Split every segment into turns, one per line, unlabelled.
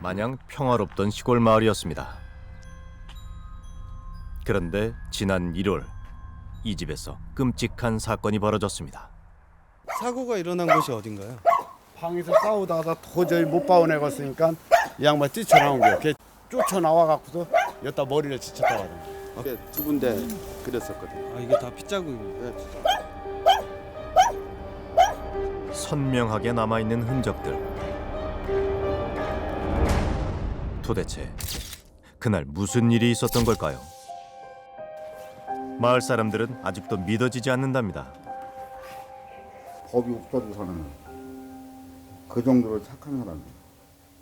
마냥 평화롭던 시골 마을이었습니다. 그런데 지난 1월 이 집에서 끔찍한 사건이 벌어졌습니다.
사고가 일어난 곳이 어딘가요?
방에서 싸우다가 도저히 못 봐오내겠으니까 이 양반 뛰쳐나온 거예요. 걔 쫓아나와 갖고서 여기다 머리를 하더라고요. 두 군데 그랬었거든요.
아 이게 다 핏자국입니다.
네, 진짜.
선명하게 남아 있는 흔적들. 도대체 그날 무슨 일이 있었던 걸까요? 마을 사람들은 아직도 믿어지지 않는답니다.
법이 없어져서는 그 정도로 착한 사람이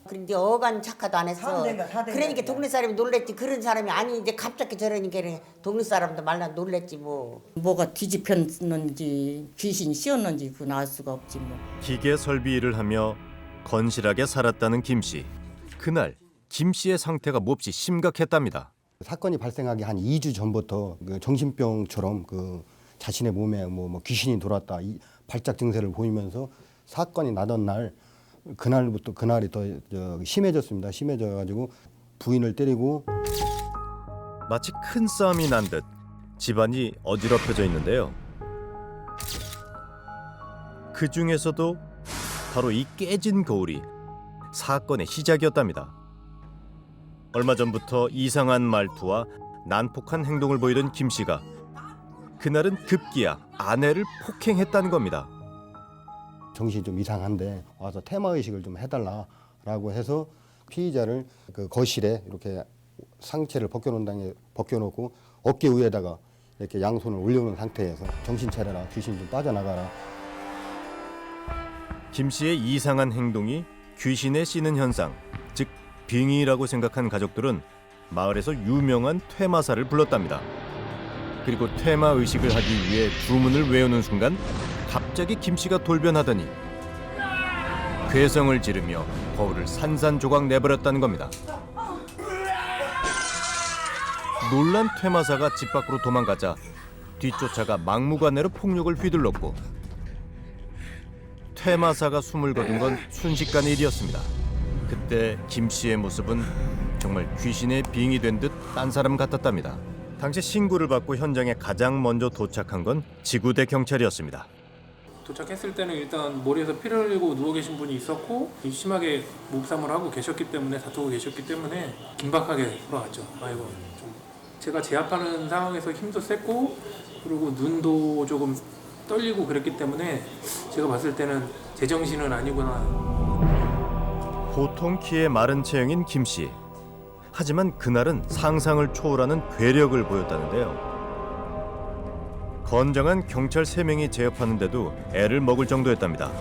그런데 어간 착화도 안 했어.
사대가, 사대가.
그러니까 동네 사람이 놀랬지. 그런 사람이 아닌데 갑자기 저러니까 동네 사람도 말라 놀랬지 뭐.
뭐가 뒤집혔는지 귀신이 씌었는지 그건 알 수가 없지 뭐.
기계 설비 일을 하며 건실하게 살았다는 김 씨. 그날 김 씨의 상태가 몹시 심각했답니다.
사건이 발생하기 한 2주 전부터 그 정신병처럼 그 자신의 몸에 뭐, 뭐 귀신이 돌았다 이 발작 증세를 보이면서 사건이 나던 날 그날부터 그날이 더 저, 심해졌습니다. 심해져 가지고 부인을 때리고
마치 큰 싸움이 난 듯 집안이 어지럽혀져 있는데요. 그 중에서도 바로 이 깨진 거울이 사건의 시작이었답니다. 얼마 전부터 이상한 말투와 난폭한 행동을 보이던 김 씨가 그날은 급기야 아내를 폭행했다는 겁니다.
정신이 좀 이상한데 와서 테마 의식을 좀 해달라라고 해서 피의자를 그 거실에 이렇게 상체를 벗겨놓은 벗겨놓고 어깨 위에다가 이렇게 양손을 올려놓은 상태에서 정신 차려라 귀신 좀 빠져나가라
김 씨의 이상한 행동이 귀신에 씌는 현상, 즉 빙의라고 생각한 가족들은 마을에서 유명한 퇴마사를 불렀답니다. 그리고 퇴마 의식을 하기 위해 주문을 외우는 순간 갑자기 김 씨가 돌변하더니 괴성을 지르며 거울을 산산조각 내버렸다는 겁니다. 놀란 퇴마사가 집 밖으로 도망가자 뒤쫓아가 막무가내로 폭력을 휘둘렀고 퇴마사가 숨을 거둔 건 순식간의 일이었습니다. 그때 김 씨의 모습은 정말 귀신의 빙이 된 듯 딴 사람 같았답니다. 당시 신고를 받고 현장에 가장 먼저 도착한 건 지구대 경찰이었습니다.
도착했을 때는 일단 머리에서 피를 흘리고 누워 계신 분이 있었고 심하게 몸싸움을 하고 계셨기 때문에 다투고 계셨기 때문에 긴박하게 돌아갔죠. 아이고 좀 제가 제압하는 상황에서 힘도 셌고 그리고 눈도 조금 떨리고 그랬기 때문에 제가 봤을 때는 제정신은 아니구나
보통 키의 마른 체형인 김 씨. 하지만 그날은 상상을 초월하는 괴력을 보였다는데요. 건장한 경찰 3명이 제압하는데도 애를 먹을 정도였답니다.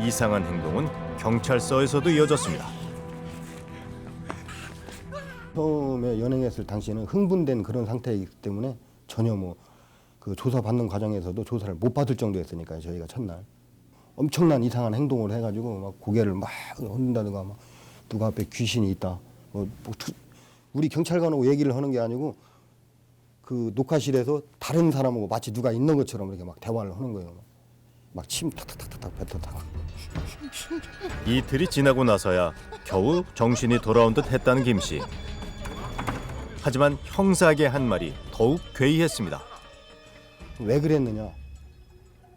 이상한 행동은 경찰서에서도 이어졌습니다.
처음에 연행했을 당시에는 흥분된 그런 상태이기 때문에 전혀 뭐 그 조사 받는 과정에서도 조사를 못 받을 정도였으니까요 저희가 첫날 엄청난 이상한 행동을 해가지고 막 고개를 막 흔든다든가 막 누가 앞에 귀신이 있다 뭐, 뭐 투- 우리 경찰관하고 얘기를 하는 게 아니고 그 녹화실에서 다른 사람하고 마치 누가 있는 것처럼 이렇게 막 대화를 하는 거예요 막 침 탁탁탁탁 뱉어다가
이틀이 지나고 나서야 겨우 정신이 돌아온 듯 했다는 김 씨. 하지만 형사에게 한 말이 더욱 괴이했습니다.
왜 그랬느냐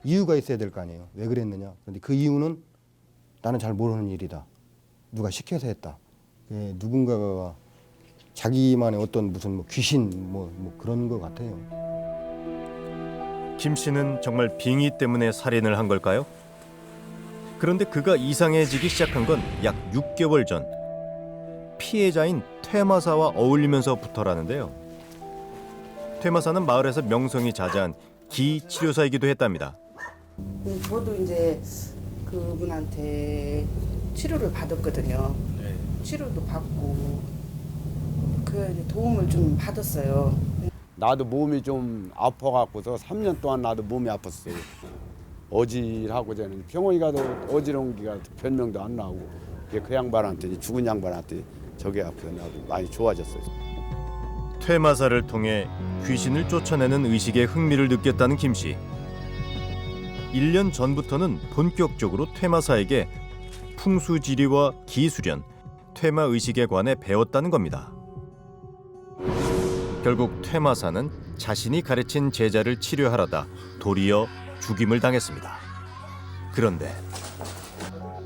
이유가 있어야 될 거 아니에요 왜 그랬느냐 근데 그 이유는 나는 잘 모르는 일이다 누가 시켜서 했다 예, 누군가가 자기만의 어떤 무슨 뭐 귀신 뭐, 뭐 그런 것 같아요
김 씨는 정말 빙의 때문에 살인을 한 걸까요? 그런데 그가 이상해지기 시작한 건 약 6개월 전 피해자인 퇴마사와 어울리면서부터라는데요. 퇴마사는 마을에서 명성이 자자한 기 치료사이기도 했답니다.
음, 저도 이제 그분한테 치료를 받았거든요. 치료도 받고 그 도움을 좀 받았어요.
나도 몸이 좀 아파갖고서 3년 동안 나도 몸이 아팠어요. 어질하고 저는 병원에 가도 어지러운 기가 변명도 안 나오고 그 양반한테 죽은 양반한테 저게 아프서 나도 많이 좋아졌어요.
퇴마사를 통해 귀신을 쫓아내는 의식에 흥미를 느꼈다는 김 씨. 1년 전부터는 본격적으로 퇴마사에게 풍수지리와 기수련 퇴마 의식에 관해 배웠다는 겁니다. 결국 퇴마사는 자신이 가르친 제자를 치료하려다 도리어 죽임을 당했습니다. 그런데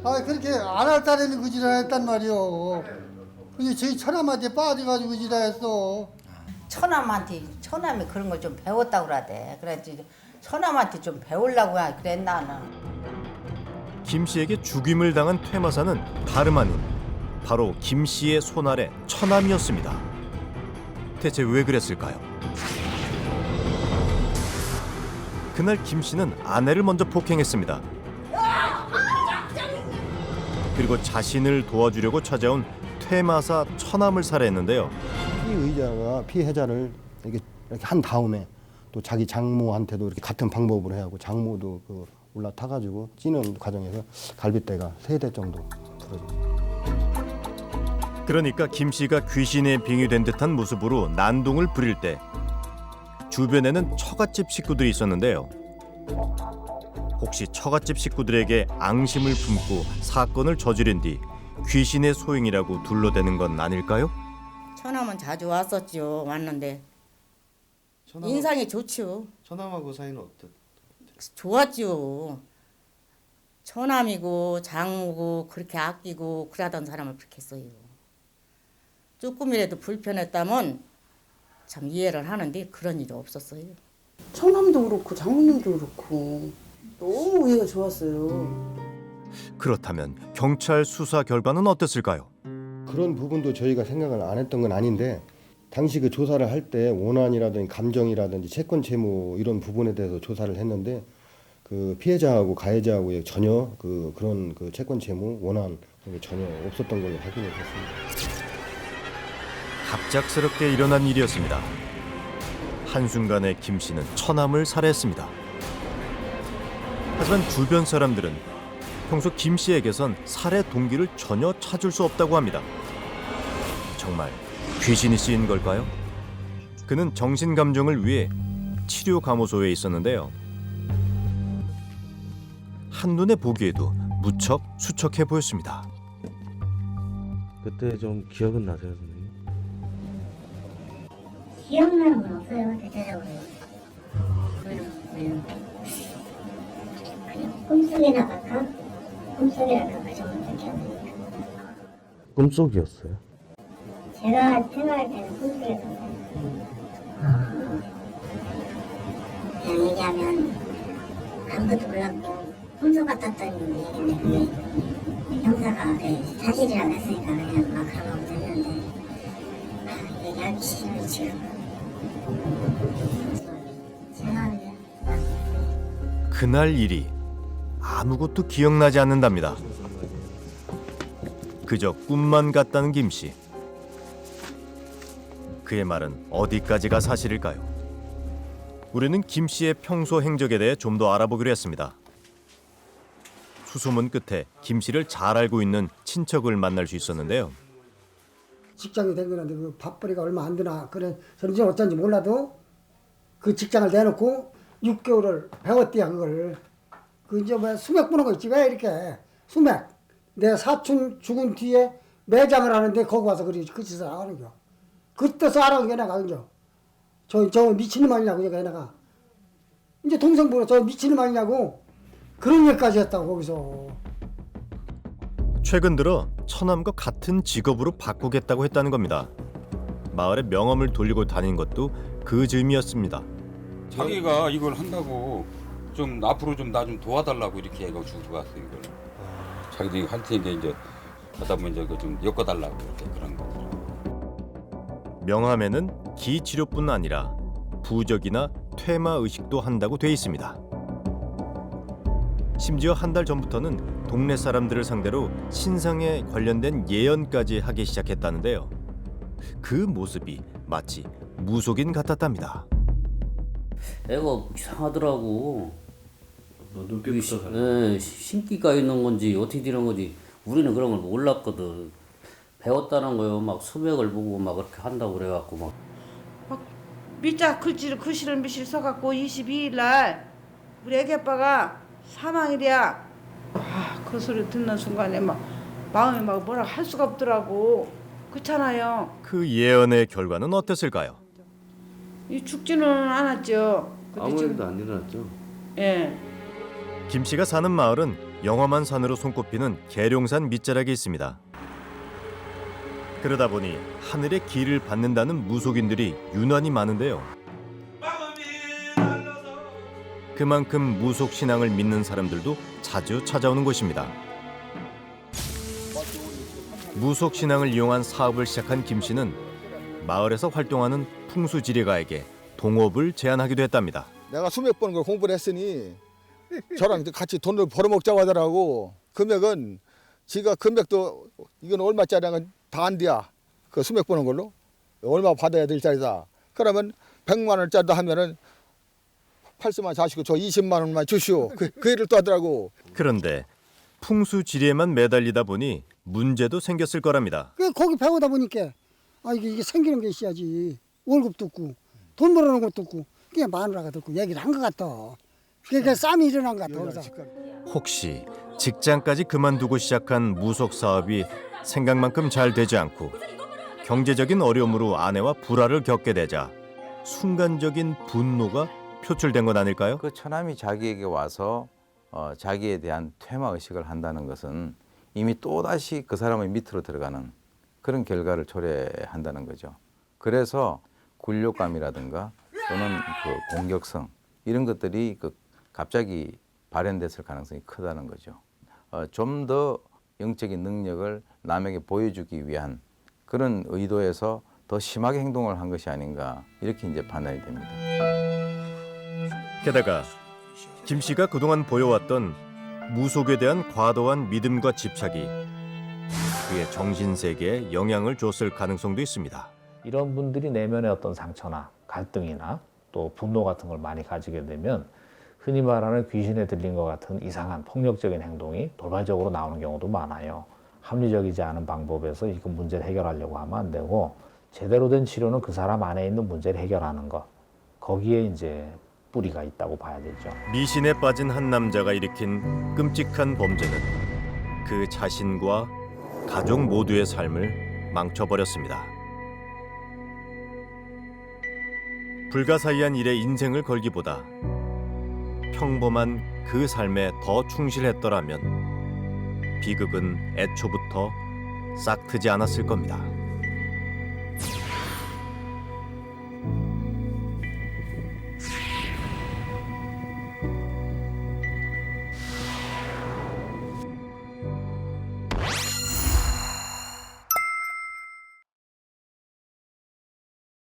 아 그렇게 안 할 따르는 그 짓을 했단 말이오. 근데 저희 처남한테 빠져가지고 그 짓을 했어.
처남한테 처남이 그런 걸 좀 배웠다고 그러대. 그래 서 처남한테 좀 배우려고 그래 나는.
김 씨에게 죽임을 당한 퇴마사는 다름 아닌 바로 김 씨의 손아래 처남이었습니다. 대체 왜 그랬을까요? 그날 김 씨는 아내를 먼저 폭행했습니다. 그리고 자신을 도와주려고 찾아온 퇴마사 처남을 살해했는데요.
피의자가 피해자를 이렇게, 이렇게 한 다음에 또 자기 장모한테도 이렇게 같은 방법으로 해하고 장모도 그 올라타가지고 찌는 과정에서 갈비뼈가 세 대 정도 부러졌어요.
그러니까 김 씨가 귀신에 빙의된 듯한 모습으로 난동을 부릴 때 주변에는 처갓집 식구들이 있었는데요. 혹시 처갓집 식구들에게 앙심을 품고 사건을 저지른 뒤 귀신의 소행이라고 둘러대는 건 아닐까요?
처남은 자주 왔었죠. 왔는데
처남,
인상이 좋죠.
처남하고 사이는 어떻?
좋았죠. 처남이고 장모고 그렇게 아끼고 그러던 사람을 그렇게 했어요. 조금이라도 불편했다면 참 이해를 하는데 그런 일이 없었어요.
처남도 그렇고 장모님도 그렇고 너무 우애가 좋았어요.
그렇다면 경찰 수사 결과는 어땠을까요?
그런 부분도 저희가 생각을 안 했던 건 아닌데 당시 그 조사를 할 때 원한이라든지 감정이라든지 채권 채무 이런 부분에 대해서 조사를 했는데 그 피해자하고 가해자하고 전혀 그 그런 그 채권 채무 원한 전혀 없었던 걸로 확인을 했습니다.
갑작스럽게 일어난 일이었습니다. 한순간에 김 씨는 처남을 살해했습니다. 하지만 주변 사람들은 평소 김 씨에게선 살해 동기를 전혀 찾을 수 없다고 합니다. 정말 귀신이 쓰인 걸까요? 그는 정신 감정을 위해 치료 감호소에 있었는데요. 한눈에 보기에도 무척 수척해 보였습니다.
그때 좀 기억은 나세요, 선생님?
기억나는 건 없어요, 대체적으로. 그냥 꿈속이나 갈까? 꿈속이랄까, 그 정도 기억나니까.
꿈속이었어요.
제가 생각할 때는 꿈속이었어요. 그냥 얘기하면 아무것도 몰랐고 꿈속 같았던 얘기인데 그게 형사가 그 사실이라고 했으니까 그냥 막 들렸는데 아, 얘기하기 싫어요, 지금.
그날 일이 아무것도 기억나지 않는답니다. 그저 꿈만 같다는 김 씨. 그의 말은 어디까지가 사실일까요? 우리는 김 씨의 평소 행적에 대해 좀 더 알아보기로 했습니다. 수소문 끝에 김 씨를 잘 알고 있는 친척을 만날 수 있었는데요.
직장이 된 거는데 그 밥벌이가 얼마 안 되나 그래 저는 어쩐지 몰라도 그 직장을 내놓고 6개월을 배웠대야 그걸 그 이제 뭐 수맥 부는 거 있지 왜 이렇게 수맥 내 사촌 죽은 뒤에 매장을 하는데 거기 와서 그리 그 짓을 하는 거 그때서 알아온 게 내가 그죠 저 저 미친놈 아니냐고 내가 내가 이제 동생 보러 저 미친놈 아니냐고 그런 얘기까지 했다고 거기서
최근 들어 처남과 같은 직업으로 바꾸겠다고 했다는 겁니다. 마을에 명함을 돌리고 다닌 것도 그 즈음이었습니다.
자기가 이걸 한다고 좀 앞으로 좀 나 좀 도와달라고 이렇게 해가 주고 갔어 이걸. 자기도 이거 할 테니까 이제 하다 보면 이제 그좀 엮어달라고 이렇게 그런 거.
명함에는 기 치료뿐 아니라 부적이나 퇴마 의식도 한다고 돼 있습니다. 심지어 한 달 전부터는 동네 사람들을 상대로 신상에 관련된 예언까지 하기 시작했다는데요. 그 모습이 마치 무속인 같았답니다.
애가 이상하더라고.
눈빛부터
예, 신기가 있는 건지 어떻게 되는 건지 우리는 그런 걸 몰랐거든. 배웠다는 거요. 막 수맥을 보고 막 그렇게 한다고 그래갖고 막
밑자 글씨를 글씨를 미실 써갖고 22일 날 우리 애기 아빠가 사망이랴. 아, 그 소리 듣는 순간에 막 마음이 막 뭐라 할 수가 없더라고. 그렇잖아요.
그 예언의 결과는 어땠을까요?
이 죽지는 않았죠. 근데
아무
지금-
일도 안 일어났죠.
예.
김 씨가 사는 마을은 영험한 산으로 손꼽히는 계룡산 밑자락에 있습니다. 그러다 보니 하늘의 길을 받는다는 무속인들이 유난히 많은데요. 그만큼 무속 신앙을 믿는 사람들도 자주 찾아오는 곳입니다. 무속 신앙을 이용한 사업을 시작한 김 씨는 마을에서 활동하는 풍수지리가에게 동업을 제안하기도 했답니다.
내가 수백 번그 공부를 했으니 저랑 같이 돈을 벌어먹자고 하더라고. 금액은 지가 금액도 이건 얼마짜리는 다안 돼야. 그 수백 번한 걸로 얼마 받아야 될 자리다. 그러면 100만 원짜리도 하면은 80만 자시고 저 20만 원만 주시오. 그, 그 일을 또 하더라고.
그런데 풍수 지리에만 매달리다 보니 문제도 생겼을 거랍니다.
그 거기 배우다 보니까 아 이게 이게 생기는 게 있어야지 월급도 없고 돈 벌어놓은 것도 없고 그냥 마누라가 듣고 얘기를 한 것 같아. 그러니까 쌈이 일어난 것 같아.
혹시 직장까지 그만두고 시작한 무속 사업이 생각만큼 잘 되지 않고 경제적인 어려움으로 아내와 불화를 겪게 되자 순간적인 분노가 표출된 건 아닐까요?
그 처남이 자기에게 와서 어, 자기에 대한 퇴마 의식을 한다는 것은 이미 또 다시 그 사람의 밑으로 들어가는 그런 결과를 초래한다는 거죠. 그래서 굴욕감이라든가 또는 그 공격성 이런 것들이 그 갑자기 발현됐을 가능성이 크다는 거죠. 어, 좀더 영적인 능력을 남에게 보여주기 위한 그런 의도에서 더 심하게 행동을 한 것이 아닌가 이렇게 이제 판단이 됩니다.
게다가 김 씨가 그동안 보여왔던 무속에 대한 과도한 믿음과 집착이 그의 정신 세계에 영향을 줬을 가능성도 있습니다.
이런 분들이 내면의 어떤 상처나 갈등이나 또 분노 같은 걸 많이 가지게 되면 흔히 말하는 귀신에 들린 것 같은 이상한 폭력적인 행동이 돌발적으로 나오는 경우도 많아요. 합리적이지 않은 방법에서 이 문제를 해결하려고 하면 안 되고 제대로 된 치료는 그 사람 안에 있는 문제를 해결하는 것. 거기에 이제 뿌리가 있다고 봐야 되죠.
미신에 빠진 한 남자가 일으킨 끔찍한 범죄는 그 자신과 가족 모두의 삶을 망쳐버렸습니다. 불가사의한 일에 인생을 걸기보다 평범한 그 삶에 더 충실했더라면 비극은 애초부터 싹 트지 않았을 겁니다.